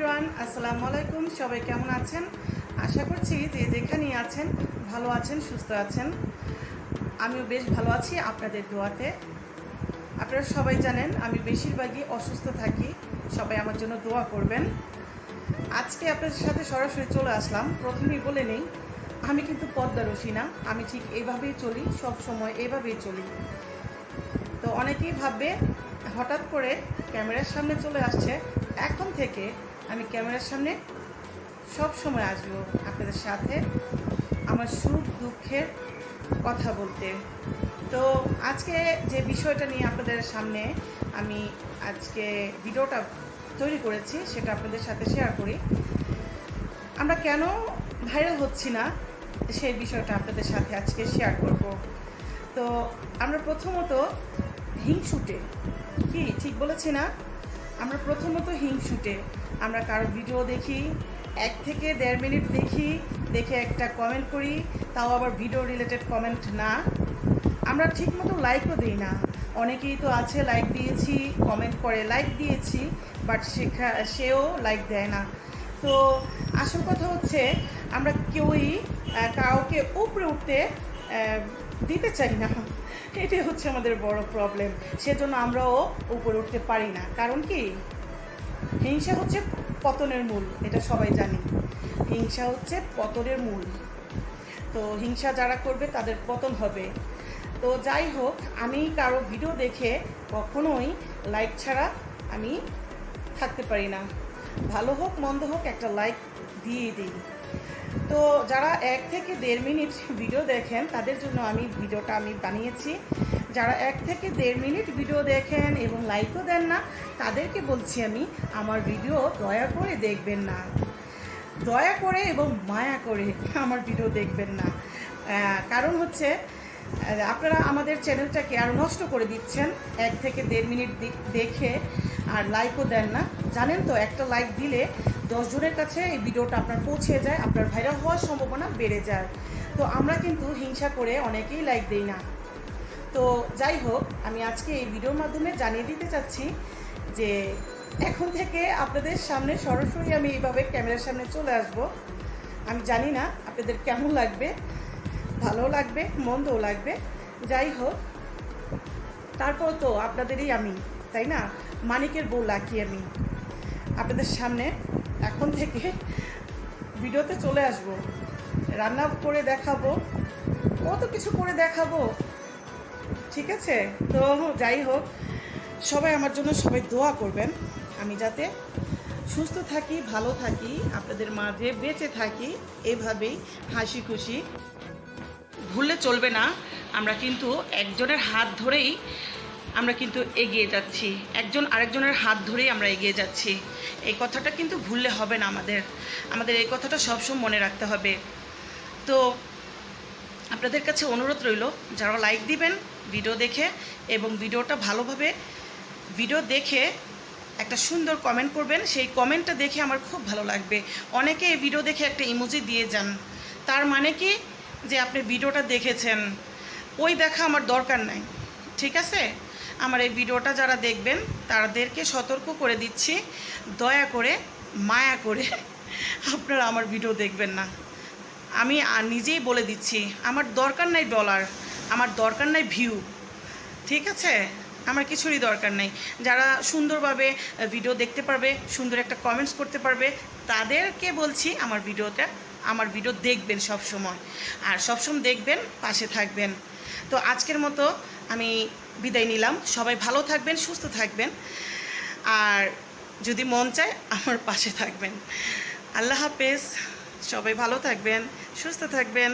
Everyone, আসসালামু আলাইকুম। সবাই কেমন আছেন? আশা করছি যে যেখানেই আছেন, ভালো আছেন, সুস্থ আছেন। আমিও বেশ ভালো আছি আপনাদের দোয়াতে। আপনারা সবাই জানেন, আমি বেশিরভাগই অসুস্থ থাকি। সবাই আমার জন্য দোয়া করবেন। আজকে আপনাদের সাথে সরাসরি চলে আসলাম। প্রথমেই বলে নেই, আমি কিন্তু পদ্মা রসি না। আমি ঠিক এইভাবেই চলি, সব সময় এইভাবেই চলি। তো অনেকেই ভাববে, হঠাৎ করে ক্যামেরার সামনে চলে আসছে। এখন থেকে আমি ক্যামেরার সামনে সব সময় আসব আপনাদের সাথে আমার সুখ দুঃখের কথা বলতে। তো আজকে যে বিষয়টা নিয়ে আপনাদের সামনে আমি আজকে ভিডিওটা তৈরি করেছি, সেটা আপনাদের সাথে শেয়ার করি। আমরা কেন ভাইরাল হচ্ছি না, সেই বিষয়টা আপনাদের সাথে আজকে শেয়ার করব। তো আমরা প্রথমত হিংসুটে, কি ঠিক বলেছি না? আমরা প্রথমত হিংসুটে আমরা কারও ভিডিও দেখি, এক থেকে দেড় মিনিট দেখি, দেখে একটা কমেন্ট করি, তাও আবার ভিডিও রিলেটেড কমেন্ট না। আমরা ঠিকমতো লাইকও দিই না। অনেকেই তো আছে লাইক দিয়েছি কমেন্ট করে লাইক দিয়েছি বাট শেখা, সেও লাইক দেয় না। তো আসল কথা হচ্ছে, আমরা কেউই কাউকে উপরে উঠতে দিতে চাই না। এটাই হচ্ছে আমাদের বড় প্রবলেম সেজন্য আমরাও উপরে উঠতে পারি না। কারণ কি? হিংসা হচ্ছে পতনের মূল, এটা সবাই জানি। হিংসা হচ্ছে পতনের মূল। তো হিংসা যারা করবে, তাদের পতন হবে। তো যাই হোক, আমি কারও ভিডিও দেখে কখনোই লাইক ছাড়া আমি থাকতে পারি না। ভালো হোক, মন্দ হোক, একটা লাইক দিয়ে দিই। তো যারা এক থেকে দেড় মিনিট ভিডিও দেখেন, তাদের জন্য আমি ভিডিওটা আমি বানিয়েছি। যারা এক থেকে দেড় মিনিট ভিডিও দেখেন এবং লাইকও দেন না, তাদেরকে বলছি আমি, আমার ভিডিও দয়া করে দেখবেন না। দয়া করে এবং মায়া করে আমার ভিডিও দেখবেন না। কারণ হচ্ছে আপনারা আমাদের চ্যানেলটাকে আরও নষ্ট করে দিচ্ছেন। এক থেকে দেড় মিনিট দেখে আর লাইকও দেন না। জানেন তো, একটা লাইক দিলে দশজনের কাছে এই ভিডিওটা আপনার পৌঁছে যায়, আপনার ভাইরাল হওয়ার সম্ভাবনা বেড়ে যায়। তো আমরা কিন্তু হিংসা করে অনেকেই লাইক দিই না। তো যাই হোক, আমি আজকে এই ভিডিওর মাধ্যমে জানিয়ে দিতে চাচ্ছি যে এখন থেকে আপনাদের সামনে সরাসরি আমি এইভাবে ক্যামেরার সামনে চলে আসব। আমি জানি না আপনাদের কেমন লাগবে, ভালো লাগবে, মন্দও লাগবে। যাই হোক, তারপর তো আপনাদেরই আমি, তাই না? মানিকের বউ লাকি আমি। আপনাদের সামনে এখন থেকে ভিডিওতে চলে আসব। রান্না করে দেখাবো। কত কিছু করে দেখাবো। ঠিক আছে? তো যাই হোক, সবাই আমার জন্য সবাই দোয়া করবেন। আমি যাতে সুস্থ থাকি, ভালো থাকি, আপনাদের মাঝে বেঁচে থাকি, এভাবেই হাসি খুশি। ভুললে চলবে না। আমরা কিন্তু একজনের হাত ধরেই আমরা কিন্তু এগিয়ে যাচ্ছি। একজন আরেকজনের হাত ধরেই আমরা এগিয়ে যাচ্ছি। এই কথাটা কিন্তু ভুললে হবে না আমাদের। আমাদের এই কথাটা সবসময় মনে রাখতে হবে। তো আপনাদের কাছে অনুরোধ রইল, যারা লাইক দিবেন ভিডিও দেখে এবং ভিডিওটা ভালোভাবে ভিডিও দেখে একটা সুন্দর কমেন্ট করবেন। সেই কমেন্টটা দেখে আমার খুব ভালো লাগবে। অনেকে এই ভিডিও দেখে একটা ইমোজি দিয়ে যান। তার মানে কি? যে আপনি ভিডিওটা দেখেছেন। ওই দেখা আমার দরকার নাই। ঠিক আছে? আমার এই ভিডিওটা যারা দেখবেন, তাদেরকে সতর্ক করে দিচ্ছি। দয়া করে, মায়া করে আপনারা আমার ভিডিও দেখবেন না। আমি নিজেই বলে দিচ্ছি, আমার দরকার নাই ডলার আমার দরকার নাই ভিউ ঠিক আছে? আমার কিছুরই দরকার নেই। যারা সুন্দরভাবে ভিডিও দেখতে পারবে, সুন্দর একটা কমেন্টস করতে পারবে, তাদেরকে বলছি আমার ভিডিওটা, আমার ভিডিও দেখবেন সব সময় আর সবসময় দেখবেন, পাশে থাকবেন। তো আজকের মতো আমি বিদায় নিলাম। সবাই ভালো থাকবেন, সুস্থ থাকবেন। আর যদি মন চায়, আমার পাশে থাকবেন। আল্লাহ হাফেজ। সবাই ভালো থাকবেন, সুস্থ থাকবেন।